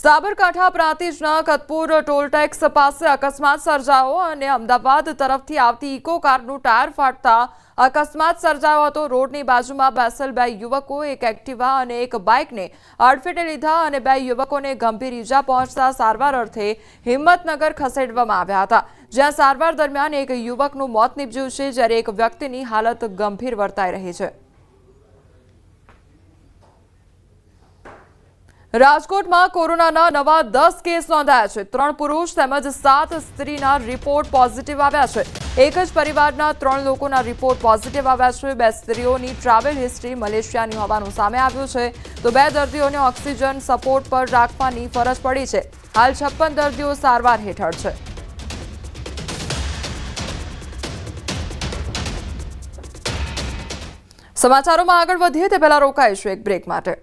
Sabarkantha પ્રાંતિજના Katpur toll tax પાસે અકસ્માત સર્જાયો અને અમદાવાદ તરફથી આવતી ઇકો કારનું ટાયર ફાટતા અકસ્માત સર્જાયો હતો. રોડની બાજુમાં બેસેલ બે યુવકો, એક એક્ટિવા અને એક બાઇકને અડફેટે લીધા અને બે યુવકોને ગંભીર ઈજા પહોંચતા સારવાર અર્થે હિંમતનગર ખસેડવામાં આવ્યા હતા. જ્યાં સારવાર દરમિયાન એક યુવકનું મોત નીપજ્યું છે, જ્યારે એક વ્યક્તિની હાલત ગંભીર વર્તાઈ રહી છે. રાજકોટમાં કોરોનાના નવા દસ કેસ નોંધાયા છે. ત્રણ પુરુષ તેમજ સાત સ્ત્રીના રિપોર્ટ પોઝિટિવ આવ્યા છે. એક જ પરિવારના ત્રણ લોકોના રિપોર્ટ પોઝિટિવ આવ્યા છે. બે સ્ત્રીઓની ટ્રાવેલ હિસ્ટ્રી મલેશિયાની હોવાનું સામે આવ્યું છે. તો બે દર્દીઓને ઓક્સિજન સપોર્ટ પર રાખવાની ફરજ પડી છે. હાલ છપ્પન દર્દીઓ સારવાર હેઠળ છે. સમાચારોમાં આગળ વધીએ તે પહેલા રોકાઈશું એક બ્રેક માટે.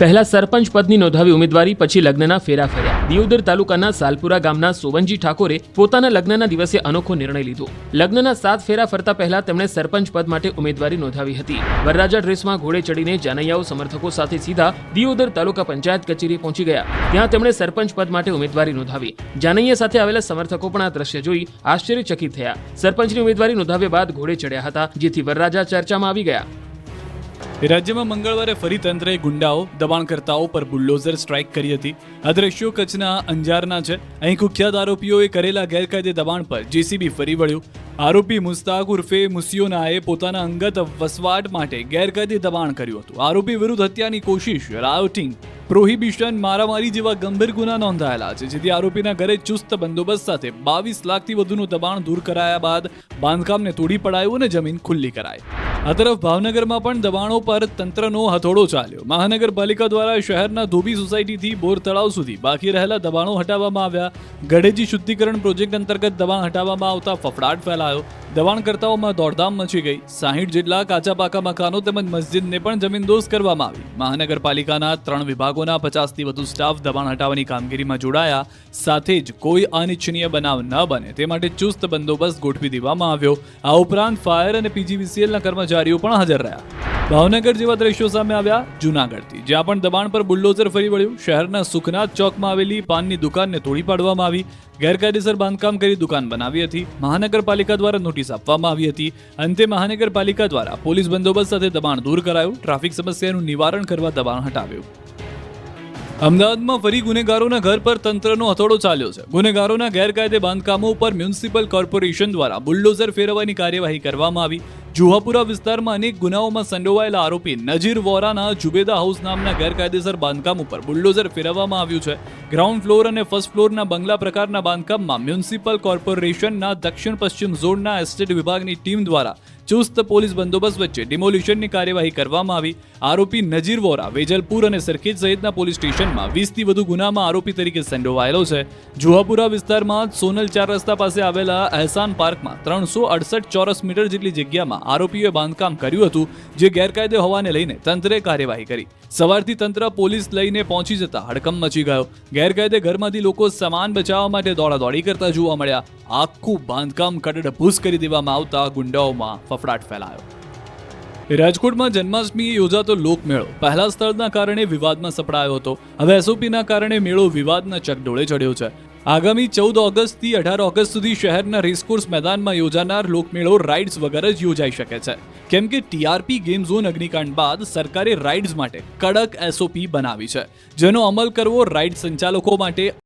પહેલા સરપંચ પદની નોંધાવી ઉમેદવારી, પછી લગ્નના ફેરા ફર્યા. દિયોદર તાલુકાના સાલપુરા ગામના સોવનજી ઠાકોરે પોતાના લગ્નના દિવસે અનોખો નિર્ણય લીધો. લગ્નના સાત ફેરા ફરતા પહેલા તેમણે સરપંચ પદ માટે ઉમેદવારી નોંધાવી હતી. વરરાજા ડ્રેસમાં ઘોડે ચડીને જાનૈયાઓ સમર્થકો સાથે સીધા દિયોદર તાલુકા પંચાયત કચેરી પહોંચી ગયા. ત્યાં તેમણે સરપંચ પદ માટે ઉમેદવારી નોંધાવી. જાનૈયા સાથે આવેલા સમર્થકો પણ આ દ્રશ્ય જોઈ આશ્ચર્યચકિત થયા. સરપંચની ઉમેદવારી નોંધાવ્યા બાદ ઘોડે ચડ્યા હતા, જેથી વરરાજા ચર્ચામાં આવી ગયા. રાજ્યમાં મંગળવારે ફરી તંત્રએ ગુંડાઓ, દબાણકર્તાઓ પર બુલડોઝર સ્ટ્રાઇક કરી હતી. આ દ્રશ્યો કચ્છના અંજારના છે. અહીં કુખ્યાત આરોપીઓએ કરેલા ગેરકાયદે દબાણ પર જેસીબી ફરી વળ્યું. આરોપી મુસ્તાક ઉર્ફે મુસિયોનાએ પોતાના અંગત વસવાટ માટે ગેરકાયદે દબાણ કર્યું હતું. આરોપી વિરુદ્ધ હત્યાની કોશિશ રાયોટિંગ પ્રોહિબિશન, મારામારી જેવા ગંભીર ગુના નોંધાયેલા છે, જેથી આરોપીના ઘરે ચુસ્ત બંદોબસ્ત સાથે બાવીસ લાખથી વધુનું દબાણ દૂર કરાયા બાદ બાંધકામને તોડી પડાયું અને જમીન ખુલ્લી કરાઈ. આ તરફ ભાવનગરમાં પણ દબાણો પર તંત્રનો હથોડો ચાલ્યો. મહાનગરપાલિકા દ્વારા શહેરના ધોબી સોસાયટીથી બોર તળાવ સુધી બાકી રહેલા દબાણો હટાવવામાં આવ્યા. ગઢેજી શુદ્ધિકરણ પ્રોજેક્ટ અંતર્ગત દબાણ હટાવવામાં આવતા ફફડાટ ફેલાયો. દબાણકર્તાઓમાં દોડધામ મચી ગઈ. સાહીઠ જેટલા કાચા પાકા મકાનો તેમજ મસ્જિદને પણ જમીનદોઝ કરવામાં આવી. મહાનગરપાલિકાના ત્રણ વિભાગોના પચાસથી વધુ સ્ટાફ દબાણ હટાવવાની કામગીરીમાં જોડાયા. સાથે જ કોઈ અનિચ્છનીય બનાવ ન બને તે માટે ચુસ્ત બંદોબસ્ત ગોઠવી દેવામાં આવ્યો. આ ઉપરાંત ફાયર અને પીજીવીસીએલના કર્મચારીઓ પણ હાજર રહ્યા. ભાવનગર જેવા દ્રશ્યો સામે આવ્યા જૂનાગઢથી. જ્યાં પણ દબાણ પર બુલડોઝર ફરી વળ્યું. શહેરના સુખનાથ ચોકમાં આવેલી પાનની દુકાનને તોડી પાડવામાં આવી. ગેરકાયદેસર બાંધકામ કરી દુકાન બનાવી હતી. મહાનગરપાલિકા દ્વારા નોટિસ આપવામાં આવી હતી. અંતે મહાનગરપાલિકા દ્વારા પોલીસ બંદોબસ્ત સાથે દબાણ દૂર કરાયું. ટ્રાફિક સમસ્યાનું નિવારણ કરવા દબાણ હટાવ્યું. અમદાવાદમાં ફરી ગુનેગારોના ઘર પર તંત્રનો હથોડો ચાલ્યો છે. ગુનેગારોના ગેરકાયદે બાંધકામો ઉપર મ્યુનિસિપલ કોર્પોરેશન દ્વારા બુલડોઝર ફેરવવાની કાર્યવાહી કરવામાં આવી. જુહાપુરા વિસ્તારમાં અનેક ગુનાઓમાં સંડોવાયેલા આરોપી નજીર વોરાના જુબેદા હાઉસ નામના ગેરકાયદેસર બાંધકામ ઉપર બુલડોઝર ફેરવવામાં આવ્યું છે. ગ્રાઉન્ડ ફ્લોર અને ફર્સ્ટ ફ્લોરના બંગલા પ્રકારના બાંધકામમાં મ્યુનિસિપલ કોર્પોરેશનના દક્ષિણ પશ્ચિમ ઝોનના એસ્ટેટ વિભાગની ટીમ દ્વારા ચુસ્ત પોલીસ બંદોબસ્ત વચ્ચે ડિમોલિશનની કાર્યવાહી કરવામાં આવી. આરોપી નજીર વોરા વેજલપુર અને સરખેજ સહિતના પોલીસ સ્ટેશનમાં વીસથી વધુ ગુનામાં આરોપી તરીકે સંડોવાયેલો છે. જુહાપુરા વિસ્તારમાં સોનલ ચાર રસ્તા પાસે આવેલા અહેસાન પાર્કમાં ત્રણસો અડસઠ ચોરસ મીટર જેટલી જગ્યામાં આરોપીઓએ બાંધકામ કર્યું હતું, જે ગેરકાયદે હોવાને લઈને તંત્રે કાર્યવાહી કરી. સવારથી તંત્ર પોલીસ લઈને પહોંચી જતા હડકંપ મચી ગયો. ગેરકાયદે ઘરમાંથી લોકો સામાન બચાવવા માટે દોડાદોડી કરતા જોવા મળ્યા. આખું બાંધકામ કડડભૂસ કરી દેવામાં આવતા ગુંડાઓમાં ફફડાટ ફેલાયો. રાજકોટમાં જન્માષ્ટમીએ યોજાતો લોકમેળો પહેલા સ્થળના કારણે વિવાદમાં સપડાયો હતો. હવે એસઓપીના કારણે મેળો વિવાદના ચકડોળે ચડ્યો છે. આગામી ચૌદ ઓગસ્ટથી અઢાર ઓગસ્ટ સુધી શહેરના રેસકોર્સ મેદાનમાં યોજાનાર લોકમેળો રાઇડ્સ વગર જ યોજાઈ શકે છે. કેમ કે ટીઆરપી ગેમ ઝોન અગ્નિકાંડ બાદ સરકારે રાઇડ્સ માટે કડક એસઓપી બનાવી છે, જેનો અમલ કરવો રાઇડ સંચાલકો માટે